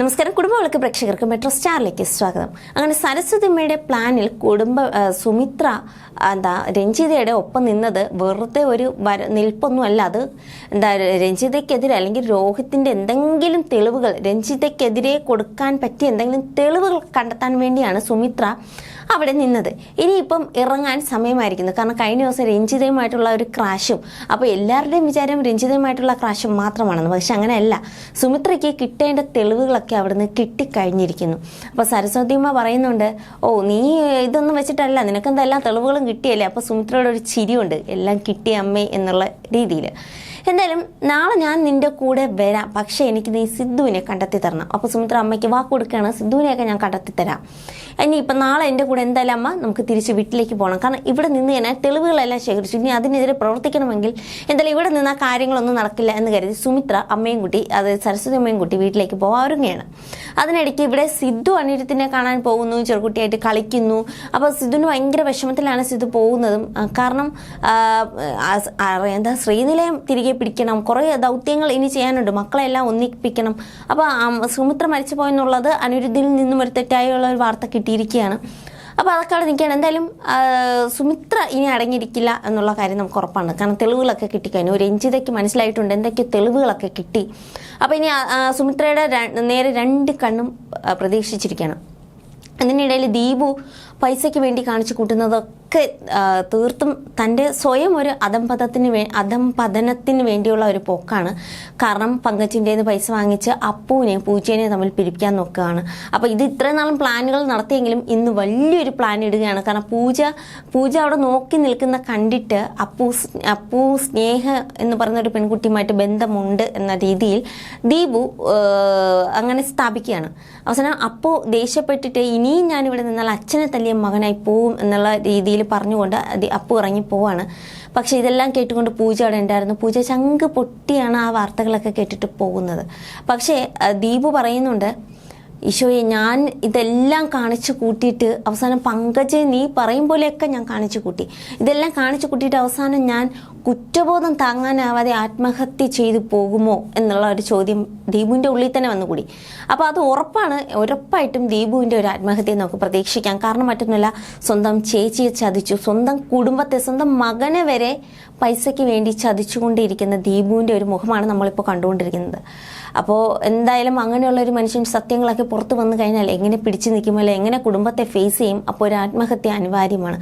നമസ്കാരം. കുടുംബവിളക്ക് പ്രേക്ഷകർക്ക് മെട്രോ സ്റ്റാറിലേക്ക് സ്വാഗതം. അങ്ങനെ സരസ്വതിമ്മയുടെ പ്ലാനിൽ കുടുംബ സുമിത്ര എന്താ രഞ്ജിതയുടെ ഒപ്പം നിന്നത് വെറുതെ ഒരു വര നിൽപ്പൊന്നും അല്ല അത് എന്താ രഞ്ജിതയ്ക്കെതിരെ അല്ലെങ്കിൽ രോഹിത്തിന്റെ എന്തെങ്കിലും തെളിവുകൾ രഞ്ജിതയ്ക്കെതിരെ കൊടുക്കാൻ പറ്റിയ എന്തെങ്കിലും തെളിവുകൾ കണ്ടെത്താൻ വേണ്ടിയാണ് സുമിത്ര അവിടെ നിന്നത്. ഇനിയിപ്പം ഇറങ്ങാൻ സമയമായിരിക്കുന്നു. കാരണം കഴിഞ്ഞ ദിവസം രഞ്ജിതയുമായിട്ടുള്ള ഒരു ക്രാഷും അപ്പോൾ എല്ലാവരുടെയും വിചാരം രഞ്ജിതയുമായിട്ടുള്ള ക്രാഷും മാത്രമാണെന്ന്. പക്ഷെ അങ്ങനെയല്ല. സുമിത്രയ്ക്ക് കിട്ടേണ്ട തെളിവുകളൊക്കെ അവിടുന്ന് കിട്ടിക്കഴിഞ്ഞിരിക്കുന്നു. അപ്പോൾ സരസ്വതിയമ്മ പറയുന്നുണ്ട് ഓ നീ ഇതൊന്നും വെച്ചിട്ടല്ല നിനക്കെന്തെല്ലാം തെളിവുകളും കിട്ടിയല്ലേ? അപ്പോൾ സുമിത്രയുടെ ഒരു ചിരിയുണ്ട് എല്ലാം കിട്ടിയ അമ്മേ എന്നുള്ള രീതിയിൽ എന്തായാലും നാളെ ഞാൻ നിന്റെ കൂടെ വരാം. പക്ഷേ എനിക്ക് നീ സിദ്ധുവിനെ കണ്ടെത്തി തരണം. അപ്പോൾ സുമിത്ര അമ്മയ്ക്ക് വാക്ക് കൊടുക്കുകയാണ്. സിദ്ധുവിനെയൊക്കെ ഞാൻ കണ്ടെത്തി തരാം. ഇനി ഇപ്പം നാളെ എന്റെ കൂടെ എന്തായാലും അമ്മ നമുക്ക് തിരിച്ച് വീട്ടിലേക്ക് പോകണം. കാരണം ഇവിടെ നിന്ന് തന്നെ തെളിവുകളെല്ലാം ശേഖരിച്ചു. ഇനി അതിനെതിരെ പ്രവർത്തിക്കണമെങ്കിൽ എന്തായാലും ഇവിടെ നിന്ന് ആ കാര്യങ്ങളൊന്നും നടക്കില്ല എന്ന് കരുതി സുമിത്ര അമ്മയും കുട്ടി അത് സരസ്വതി അമ്മയും കുട്ടി വീട്ടിലേക്ക് പോകാറുകയാണ്. അതിനിടയ്ക്ക് ഇവിടെ സിദ്ധു അനിരുത്തിനെ കാണാൻ പോകുന്നു ചെറുകുട്ടിയായിട്ട് കളിക്കുന്നു. അപ്പോൾ സിദ്ധുവിന് ഭയങ്കര വിഷമത്തിലാണ് സിദ്ധു പോകുന്നതും. കാരണം എന്താ ശ്രീനിലയം തിരികെ പിടിക്കണം. കുറേ ദൗത്യങ്ങൾ ഇനി ചെയ്യാനുണ്ട്. മക്കളെല്ലാം ഒന്നിപ്പിക്കണം. അപ്പോൾ സുമിത്ര മരിച്ചു പോയെന്നുള്ളത് അനിരുദ്ധിൽ നിന്നും ഒരു തെറ്റായുള്ള ഒരു വാർത്ത കിട്ടിയിരിക്കുകയാണ്. അപ്പോൾ അതൊക്കെ അവിടെ നിൽക്കുകയാണ്. എന്തായാലും സുമിത്ര ഇനി അടങ്ങിയിരിക്കില്ല എന്നുള്ള കാര്യം നമുക്ക് ഉറപ്പാണ്. കാരണം തെളിവുകളൊക്കെ കിട്ടിക്കഴിഞ്ഞു. ഒരു രഞ്ജിതയ്ക്ക് മനസ്സിലായിട്ടുണ്ട് എന്തൊക്കെ തെളിവുകളൊക്കെ കിട്ടി. അപ്പോൾ ഇനി സുമിത്രയുടെ നേരെ രണ്ട് കണ്ണും പ്രതീക്ഷിച്ചിരിക്കുകയാണ്. അതിനിടയിൽ ദീപു പൈസയ്ക്ക് വേണ്ടി കാണിച്ചു കൂട്ടുന്നതൊക്കെ ആ, തീർത്തും തന്റെ സ്വയം ഒരു അധംപതത്തിന് വേ അധംപതനത്തിന് വേണ്ടിയുള്ള ഒരു പോക്കാണ്. കാരണം പങ്കജിന്റെ പൈസ വാങ്ങിച്ച് അപ്പുവിനെയും പൂച്ചേനെയും തമ്മിൽ പിരിപ്പിക്കാൻ നോക്കുകയാണ്. അപ്പോൾ ഇത് ഇത്രയും നാളും പ്ലാനുകൾ നടത്തിയെങ്കിലും ഇന്ന് വലിയൊരു പ്ലാൻ ഇടുകയാണ്. കാരണം പൂജ പൂജ അവിടെ നോക്കി നിൽക്കുന്ന കണ്ടിട്ട് അപ്പു അപ്പു സ്നേഹ എന്ന് പറയുന്ന ഒരു പെൺകുട്ടിയുമായിട്ട് ബന്ധമുണ്ട് എന്ന രീതിയിൽ ദീപു അങ്ങനെ സ്ഥാപിക്കുകയാണ്. അവസാനം അപ്പു ദേഷ്യപ്പെട്ടിട്ട് ഇനിയും ഞാനിവിടെ നിന്നാൽ അച്ഛനെ തല്ലിയ മകനായി പോവും എന്നുള്ള രീതിയിൽ പറഞ്ഞുകൊണ്ട് അത് അപ്പു ഇറങ്ങി പോവാണ്. പക്ഷെ ഇതെല്ലാം കേട്ടുകൊണ്ട് പൂജ അവിടെ ഉണ്ടായിരുന്നു. പൂജ ചങ്ക് പൊട്ടിയാണ് ആ വാർത്തകളൊക്കെ കേട്ടിട്ട് പോകുന്നത്. പക്ഷേ ദീപു പറയുന്നുണ്ട് ഈശോയെ ഞാൻ ഇതെല്ലാം കാണിച്ചു കൂട്ടിയിട്ട് അവസാനം പങ്കജെ നീ പറയും പോലെയൊക്കെ ഞാൻ കാണിച്ചു കൂട്ടി. ഇതെല്ലാം കാണിച്ചു കൂട്ടിയിട്ട് അവസാനം ഞാൻ കുറ്റബോധം താങ്ങാനാവാതെ ആത്മഹത്യ ചെയ്തു പോകുമോ എന്നുള്ള ഒരു ചോദ്യം ദീപുവിന്റെ ഉള്ളിൽ തന്നെ വന്നുകൂടി. അപ്പോൾ അത് ഉറപ്പാണ് ഉറപ്പായിട്ടും ദീപുവിന്റെ ഒരു ആത്മഹത്യ നമുക്ക് പ്രതീക്ഷിക്കാം. കാരണം മറ്റൊന്നുമല്ല സ്വന്തം ചേച്ചിയെ ചതിച്ചു സ്വന്തം കുടുംബത്തെ സ്വന്തം മകനെ വരെ പൈസയ്ക്ക് വേണ്ടി ചതിച്ചുകൊണ്ടിരിക്കുന്ന ദീപുവിന്റെ ഒരു മുഖമാണ് നമ്മളിപ്പോൾ കണ്ടുകൊണ്ടിരിക്കുന്നത്. അപ്പോൾ എന്തായാലും അങ്ങനെയുള്ള ഒരു മനുഷ്യൻ സത്യങ്ങളൊക്കെ പുറത്തു വന്നു കഴിഞ്ഞാൽ എങ്ങനെ പിടിച്ചു നിൽക്കും എങ്ങനെ കുടുംബത്തെ ഫേസ് ചെയ്യും അപ്പോൾ ഒരു ആത്മഹത്യ അനിവാര്യമാണ്.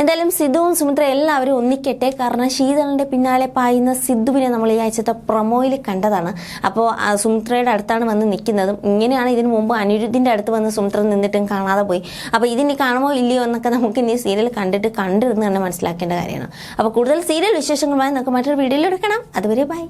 എന്തായാലും സിദ്ധുവും സുമിത്ര എല്ലാവരും ഒന്നിക്കട്ടെ. കാരണം ശീതളിന്റെ പിന്നാലെ പായുന്ന സിദ്ധുവിനെ നമ്മൾ ഈ ആഴ്ചത്തെ പ്രൊമോയിൽ കണ്ടതാണ്. അപ്പോൾ സുമിത്രയുടെ അടുത്താണ് വന്ന് നിൽക്കുന്നതും. ഇങ്ങനെയാണ് ഇതിനു മുമ്പ് അനിരുദ്ധിന്റെ അടുത്ത് വന്ന് സുമിത്ര നിന്നിട്ടും കാണാതെ പോയി. അപ്പോൾ ഇതിനി കാണുമോ ഇല്ലയോ എന്നൊക്കെ നമുക്ക് ഇനി സീരിയൽ കണ്ടിട്ട് കണ്ടിരുന്ന് തന്നെ മനസ്സിലാക്കേണ്ട കാര്യമാണ്. അപ്പോൾ കൂടുതൽ സീരിയൽ വിശേഷങ്ങളുമായി നമുക്ക് മറ്റൊരു വീഡിയോയിൽ എടുക്കണം അതുവരെ ബൈ